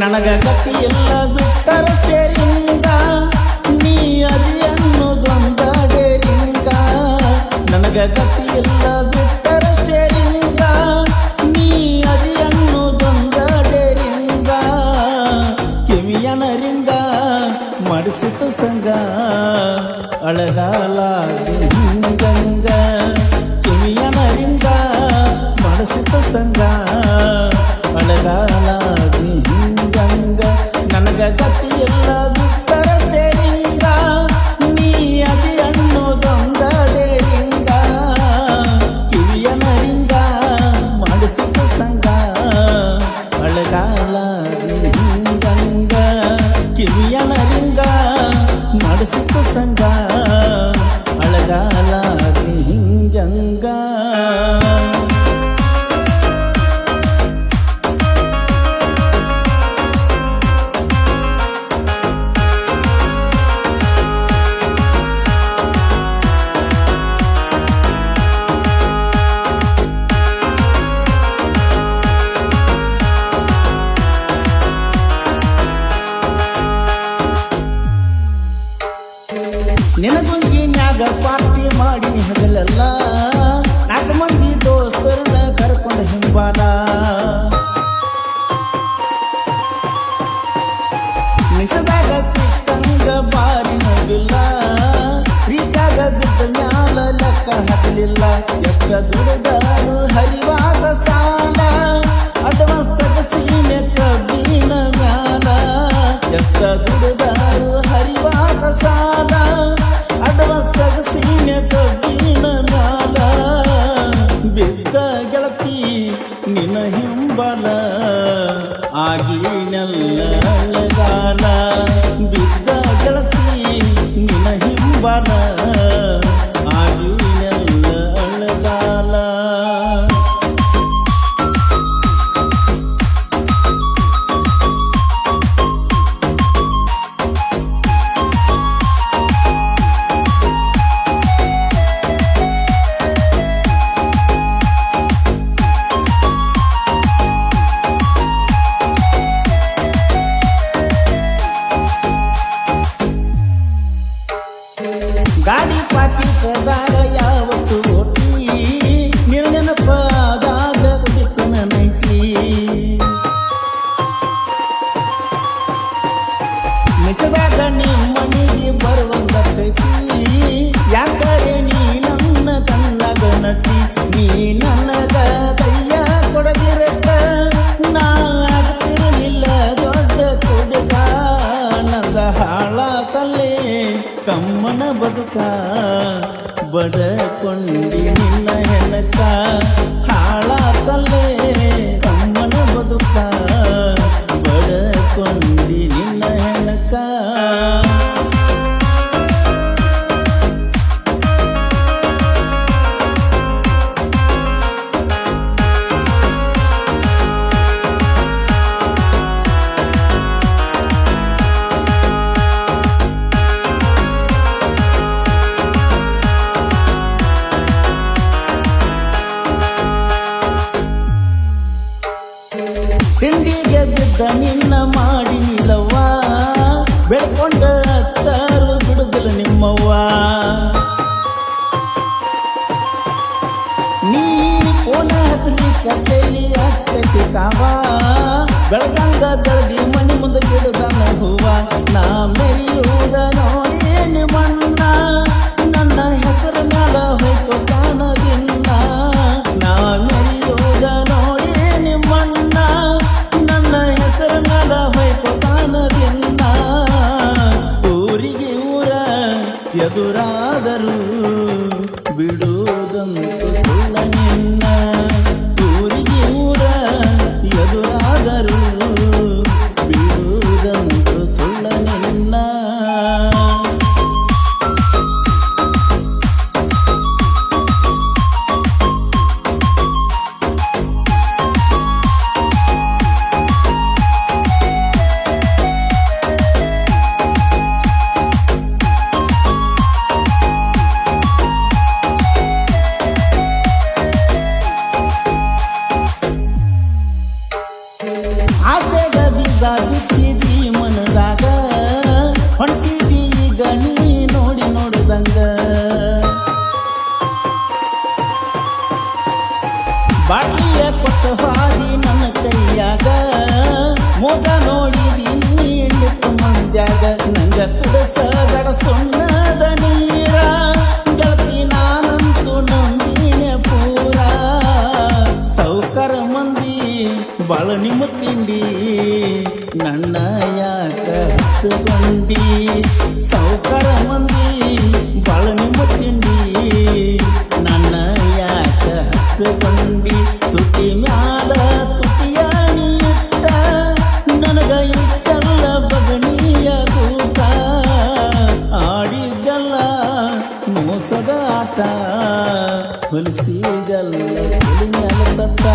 ನನಗ ಗತಿ ಇಲ್ಲ ಬಿಟ್ಟರ ಸ್ಟೇರಿಂಗ ನೀ ಅದಿ ಅನ್ನೋದೊಂದ ಗೇರಿಂಗ ನನಗ ಗತಿ ಇಲ್ಲ ಬಿಟ್ಟರ ಸ್ಟೇರಿಂಗ ನೀ ಅದಿ ಅನ್ನೋದೊಂದ ಡೇರಿಂಗ ಕಿವಿಯನ ರಿಂಗ ಮಡಿಸಿತು ಸಂಗ ಅಳಗಾಲಾಗಿ ಹಿಂಗಂಗ ಕಿವಿಯನ ರಿಂಗ ಮಡಿಸಿತು ಸಂಗ ನಿನಗುಂಗಿನ್ಯಾಗ ಪಾರ್ಟಿ ಮಾಡಿ ಹಗಲೆಲ್ಲ. ನಾಲ್ಕು ಮಂದಿ ದೋಸ್ತರನ್ನ ಕರ್ಕೊಂಡು ಹಿಂಬಾಲ ನಿಸದಾಗ ಸಿಕ್ಕಂಗ ಬಾರಿ ನೋಡಿಲ್ಲ ಪ್ರೀತಾಗ ಬಿದ್ದ ಮ್ಯಾಲ ಲೆಕ್ಕ ಹಾಕಲಿಲ್ಲ. ಎಷ್ಟ ದುಡಿದಾರು ಹಿಂಬಲ ಆಗಿ ನೆಲ್ಲಗಾಲ ಬಿದ್ದ ಗೆಳತಿ ನಿನ ಹಿಂಬಲ ಕಮ್ಮನ ಬದುಕ ಬಡಕೊಂಡಿ ನಿನ್ನ ಹೆಣಕ ಹಾಳಾತಲ್ಲೇ ತಲೆ ಕಮ್ಮನ ಬದುಕ ಬಡಕೊಂಡಿ ನಿನ್ನ ತಿಂಡಿಗೆ ಬಿದ್ದ ನಿನ್ನ ಮಾಡಿ ನಿಲ್ಲವ್ವ ಬೆಳ್ಕೊಂಡ ಅತ್ತಾರು ಬಿಡುದಿಲ್ಲ ನಿಮ್ಮವ್ವ. ನೀ ಫೋನ ಹಚ್ಚಲಿಕ್ಕ ಕೈಲಿ ಅಕ್ಕೈತಿ ಕಾವ ಬೆಳಗಂಗ ಬೆಳದಿ ಮನೆ ಮುಂದೆ ಗಿಡದನ ಹೂವ ನಾ ಮೆರಿಯುವುದ ನೋಡಿ ನಿಮ್ಮಣ್ಣ. ನನ್ನ ಹೆಸರು ಮ್ಯಾಲ ಹೊಯ್ಕೊತಾನ to see the news. ನಂಗ ಕುಡಸಬೇಡ ಸುಣ್ಣದ ನೀರ ಗೆಳತಿ ನಾನಂತೂ ನಂಬಿನೆ ಪೂರ. ಸೌಕರ ಮಂದಿ ಬಾಳ ನಿಮ್ಮ ತಿಂಡಿ ನನ್ನ ಯಾಕ ಹಚ್ಚಗೊಂಡಿ ಸೌಕರ ಮಂದಿ ಬಾಳ ನಿಮ್ಮ ತಿಂಡಿ ನನ್ನ ಯಾಕ ಹಚ್ಚಗೊಂಡಿ ತುಟಿ ಮ್ಯಾಲ கொலுசீகள் தட்டா